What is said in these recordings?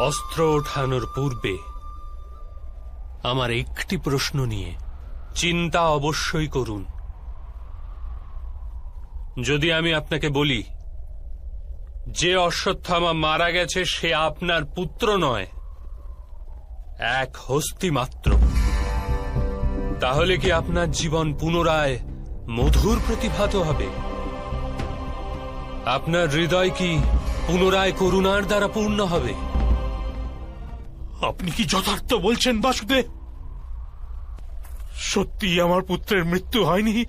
অস্ত্র ওঠানোর পূর্বে আমার একটি প্রশ্ন নিয়ে চিন্তা অবশ্যই করুন। যদি আমি আপনাকে বলি, যে অশ্বত্থামা মারা গেছে সে আপনার পুত্র নয়, এক হস্তি মাত্র। তাহলে কি আপনার জীবন পুনরায় মধুর প্রতিভাত হবে? আপনার হৃদয় কি পুনরায় করুণার দ্বারা পূর্ণ হবে? আপনি কি যথার্থ বলছেন, বাসুদেব? সত্যি আমার পুত্রের মৃত্যু হয়নি?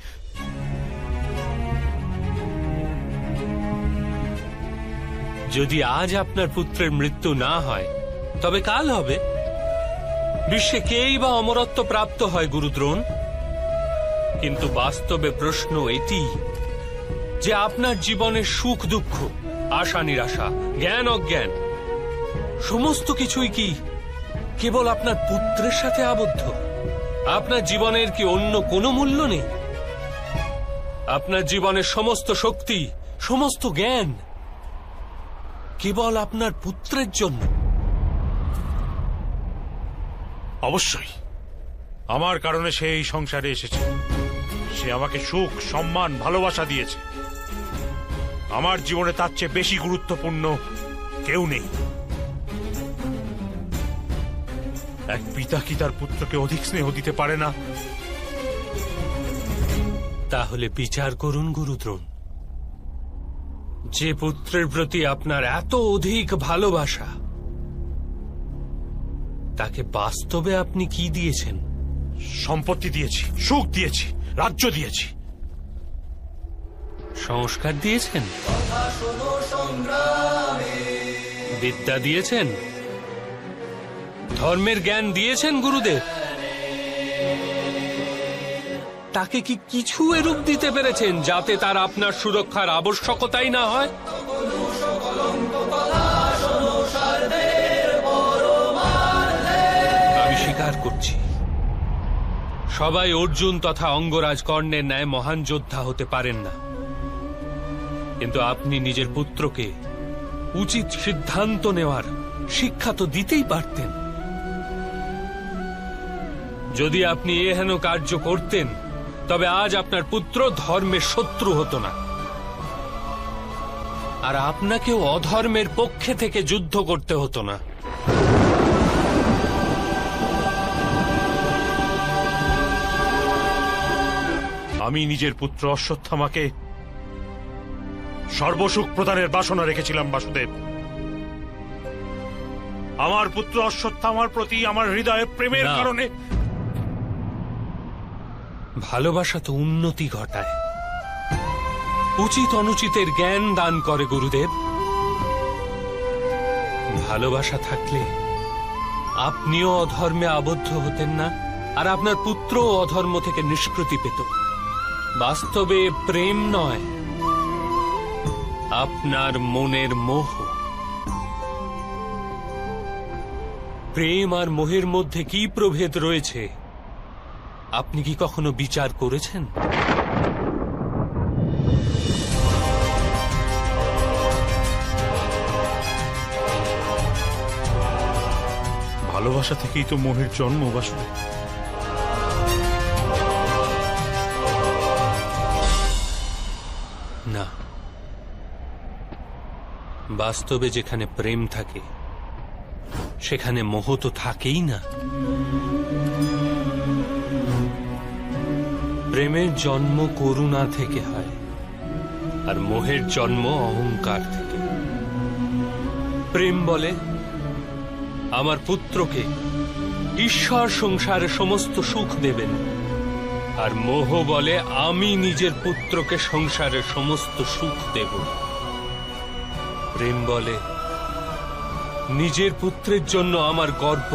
যদি আজ আপনার পুত্রের মৃত্যু না হয়, তবে কাল হবে। বিশ্বে কেই বা অমরত্ব প্রাপ্ত হয়, গুরুদ্রোণ। কিন্তু বাস্তবে প্রশ্ন এটি, যে আপনার জীবনের সুখ দুঃখ আশা নিরাশা জ্ঞান অজ্ঞান সমস্ত কিছুই কি কেবল আপনার পুত্রের সাথে আবদ্ধ। আপনার জীবনের কি অন্য কোনো মূল্য নেই? আপনার জীবনের সমস্ত শক্তি, সমস্ত জ্ঞান কেবল আপনার পুত্রের জন্য। অবশ্যই। আমার কারণে সে এই সংসারে এসেছে। সে আমাকে সুখ, সম্মান, ভালোবাসা দিয়েছে। আমার জীবনে তার চেয়ে বেশি গুরুত্বপূর্ণ কেউ নেই। এক পিতা কি তার পুত্রকে অধিক স্নেহ দিতে পারে না? তাহলে বিচার করুন গুরুদ্রোণ। যে পুত্রের প্রতি আপনার এত অধিক ভালোবাসা তাকে বাস্তবে আপনি কি দিয়েছেন? সম্পত্তি দিয়েছি সুখ দিয়েছি রাজ্য দিয়েছি। সংস্কার দিয়েছেন? বিদ্যা দিয়েছেন? ধর্মের জ্ঞান দিয়েছেন গুরুদেব। তাকে কি কিছু এরূপ দিতে পেরেছেন যাতে তার আপনার সুরক্ষার আবশ্যকতাই না হয়? আমি স্বীকার করছি। সবাই অর্জুন তথা অঙ্গরাজ কর্ণের ন্যায় মহান যোদ্ধা হতে পারেন না। কিন্তু আপনি নিজের পুত্রকে উচিত সিদ্ধান্ত নেওয়ার শিক্ষা তো দিতেই পারতেন। যদি আপনি এহেন কার্য করতেন তবে আজ আপনার পুত্র ধর্মের শত্রু হতো না। আর আপনাকেও অধর্মের পক্ষে থেকে যুদ্ধ করতে হতো না। আমি নিজের পুত্র অশ্বত্থামাকে সর্বসুখ প্রদানের বাসনা রেখেছিলাম বাসুদেব। আমার পুত্র অশ্বত্থামার প্রতি আমার হৃদয়ে প্রেমের কারণে ভালোবাসা তো উন্নতি ঘটায়। উচিত অনুচিতের জ্ঞান দান করে গুরুদেব। ভালোবাসা থাকলে আপনিও অধর্মে আবদ্ধ হতেন না, আর আপনার পুত্রও অধর্ম থেকে নিষ্কৃতি পেত। বাস্তবে প্রেম নয়, আপনার মনের মোহ। প্রেম আর মোহের মধ্যে কি প্রভেদ রয়েছে? আপনি কি কখনো বিচার করেছেন? ভালোবাসা থেকেই তো মোহের জন্ম বাসুদেব। না। বাস্তবে যেখানে প্রেম থাকে সেখানে মোহ তো থাকেই না। প্রেমের জন্ম করুণা থেকে হয়, আর মোহের জন্ম অহংকার থেকে। প্রেম বলে, আমার পুত্রকে ঈশ্বর সংসারে সমস্ত সুখ দেবেন, আর মোহ বলে, আমি নিজের পুত্রকে সংসারে সমস্ত সুখ দেব। প্রেম বলে, নিজের পুত্রের জন্য আমার গর্ব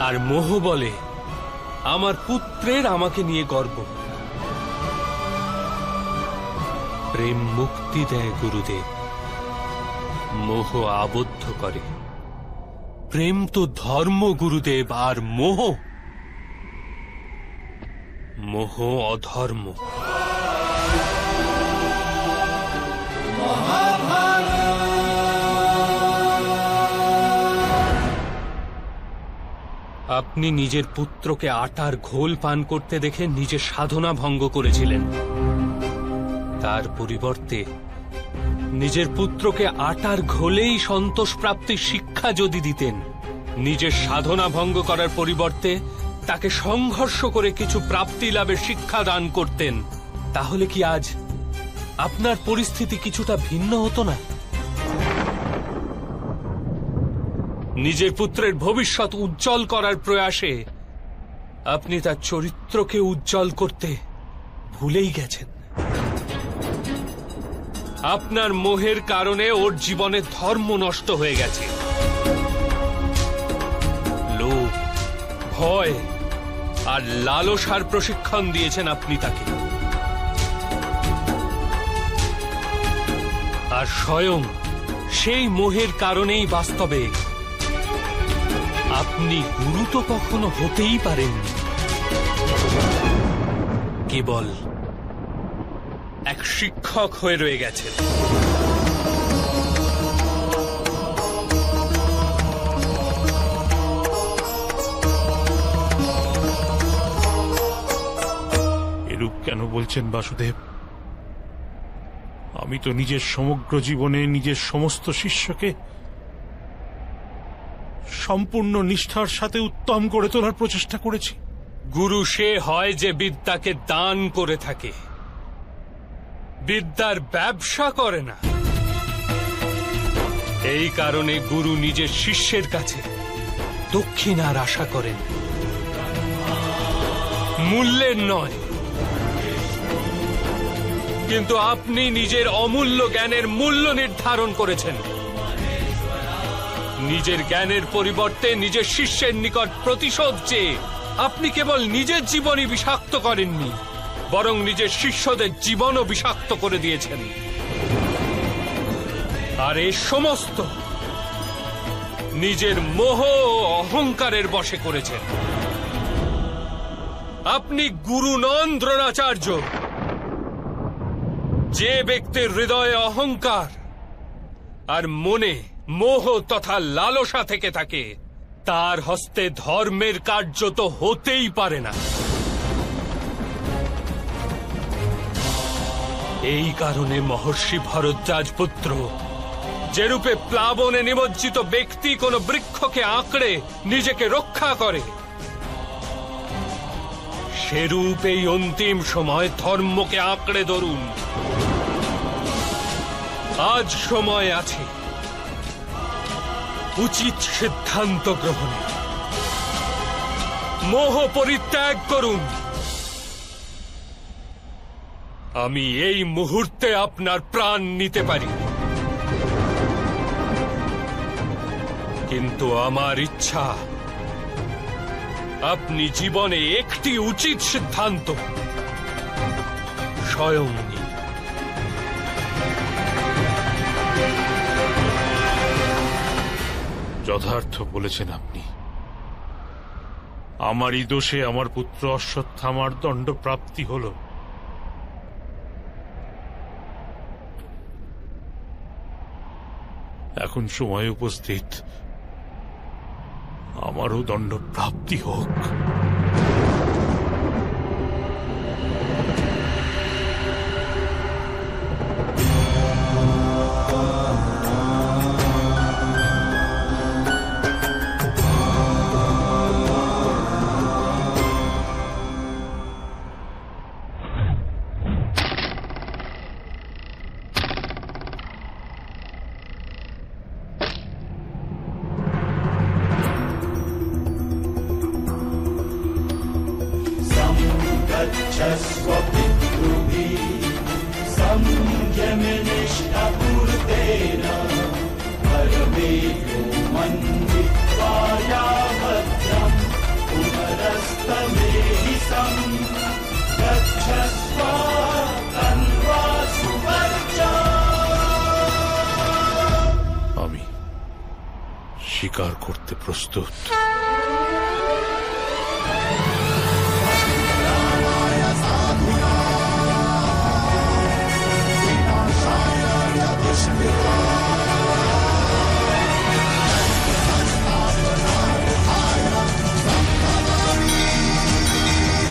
আর মোহ বলে আমার পুত্রের আমাকে নিয়ে গর্ব। প্রেম মুক্তি দেয় গুরুদেব। মোহ আবদ্ধ করে। প্রেম তো ধর্ম, গুরুদেব, আর মোহ। মোহ অধর্ম। আপনি নিজের পুত্রকে আটার ঘোল পান করতে দেখে নিজের সাধনা ভঙ্গ করেছিলেন। তার পরিবর্তে নিজের পুত্রকে আটার ঘোলেই সন্তোষ প্রাপ্তির শিক্ষা যদি দিতেন, নিজের সাধনা ভঙ্গ করার পরিবর্তে তাকে সংঘর্ষ করে কিছু প্রাপ্তি লাভের শিক্ষা দান করতেন, তাহলে কি আজ আপনার পরিস্থিতি কিছুটা ভিন্ন হতো না? নিজের পুত্রের ভবিষ্যৎ উজ্জ্বল করার প্রয়াসে আপনি তার চরিত্রকে উজ্জ্বল করতে ভুলেই গেছেন। আপনার মোহের কারণে ওর জীবনে ধর্ম নষ্ট হয়ে গেছে। লোভ, ভয় আর লালসার প্রশিক্ষণ দিয়েছেন আপনি তাকে। আর স্বয়ং সেই মোহের কারণেই বাস্তবে আপনি গুরু তো কখনো হতেই পারেন কেবল এক শিক্ষক হয়ে রয়ে গেছেন। এরূপ কেন বলছেন বাসুদেব? আমি তো নিজের সমগ্র জীবনে নিজের সমস্ত শিষ্যকে সম্পূর্ণ নিষ্ঠার সাথে উত্তম করে তোলার প্রচেষ্টা করেছি। গুরু সে হয় যে বিদ্যাকে দান করে থাকে। বিদ্যার ব্যবসা করে না। এই কারণে গুরু নিজের শিষ্যের কাছে দক্ষিণার আশা করেন। মূল্যের নয়। কিন্তু আপনি নিজের অমূল্য জ্ঞানের মূল্য নির্ধারণ করেছেন। নিজের জ্ঞানের পরিবর্তে নিজের শিষ্যের নিকট প্রতিশোধ চেয়ে আপনি কেবল নিজের জীবনই বিষাক্ত করেননি, বরং নিজের শিষ্যদের জীবনও বিষাক্ত করে দিয়েছেন। আর এ সমস্ত নিজের মোহ অহংকারের বশে করেছেন। আপনি গুরু নন দ্রোণাচার্য। যে ব্যক্তির হৃদয়ে অহংকার আর মনে মোহ তথা লালসা থেকে থাকে। তার হস্তে ধর্মের কার্য তো হতেই পারে না। এই কারণে মহর্ষি ভরদ্বাজ পুত্র যেরূপে প্লাবনে নিমজ্জিত ব্যক্তি কোন বৃক্ষকে আঁকড়ে নিজেকে রক্ষা করে সেরূপ এই অন্তিম সময় ধর্মকে আঁকড়ে ধরুন। আজ সময় আছে। উচিত সিদ্ধান্ত গ্রহণে। মোহ পরিত্যাগ করুন। আমি এই মুহূর্তে আপনার প্রাণ নিতে পারি। কিন্তু আমার ইচ্ছা, আপনি জীবনে একটি উচিত সিদ্ধান্ত, স্বয়ং যথার্থ বলেছেন আপনি। আমারই দোষে আমার পুত্র অশ্বত্থামার দণ্ড প্রাপ্তি হল। এখন সময় উপস্থিত। আমারও দণ্ড প্রাপ্তি হোক। such as what it শিকার করতে প্রস্তুত